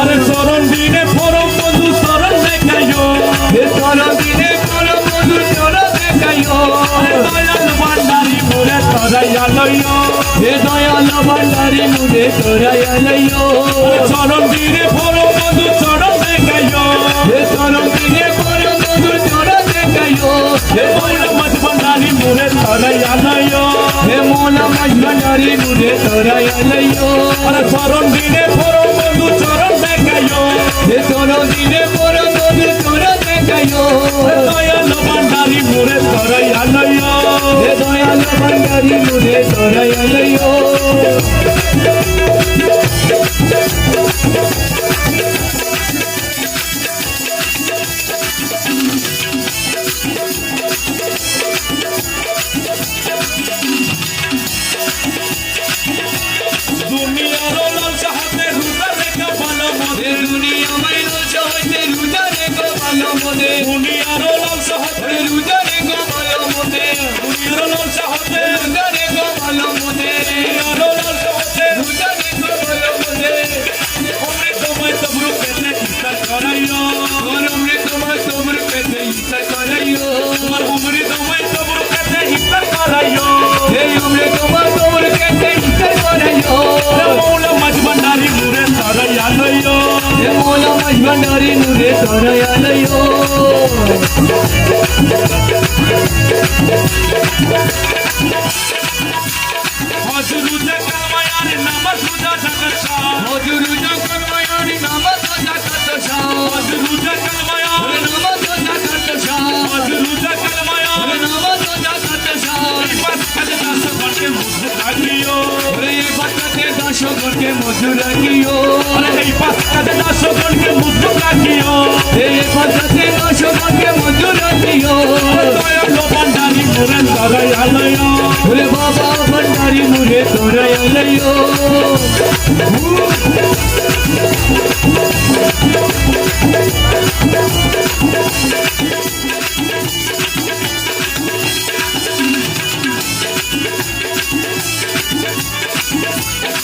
আরে চরণ দিনে পরম বন্ধু চরণ দেখাইও। চরণ দিনে পরম বন্ধু চরণ দেখাইও। দয়াল ভান্ডারি মুরে তরাইয়া লইও। হে দয়াল ভান্ডারি মুরে তরাইয়া লইও। চরণ দিনে পরম বন্ধু চরণ দেখাইও হে চরণ দিনে পরম বন্ধু চরণ দেখাইও হে দয়াল ভান্ডারি মুরে তরাইয়া লইও। হে মোলা ভান্ডারি মুরে তরাইয়া লইও। আরে চরণ দিনে পরম হে দয়াল ভান্ডারি মুরে মদে হে দুনিয়া মাইলো সহজে রুজারে গো ভালো মনে দুনিয়ার লাল সাহাতে রুজারে અરયો করকে মজুর আরে এই পাঁচ কাজে দাস বটে রাখিও? এই রে বাতাতে দাস করকে মজুর লাগিও ভান্ডারি মুরে তরাই আলয় রে বাবা ভণ্ডারি মুরে তোরাই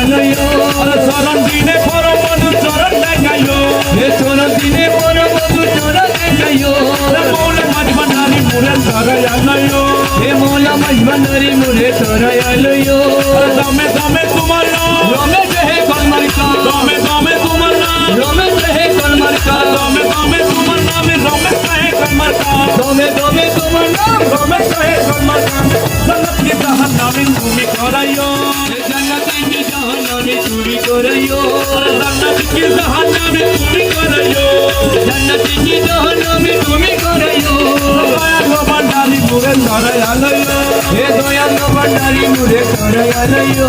তোরাই আলয়ো আর চরণ দিনে পরম বন্ধু চরণ দেখাইও হে চোর দিনে পর মধু চোর দেখাইও মৌলা মাছ ভান্ডারি মুরে তরাই আলয় হে মোলা মাঝ ভণ্ডারি মুরে তোরাই আলয়ো দমে দমে তোমার নাম রমেশ হে কলমার কা দমে দমে তোমার নাম রমেশ হে কলমার কা দমে দমে তোমার নামে রমেশ কাহে কর্মার কাম দমে দমে তোমার নাম রমেশ কাহে কর্মার করাইও জন্নত কি তাহার নামে তুমি করাইও জান্নাতে কি জাহান্নামে তুমি করাইও দয়াল ভান্ডারি মুরে তরাই হে দয়াল ভণ্ডারি মুরে তোরাই আলয়ো।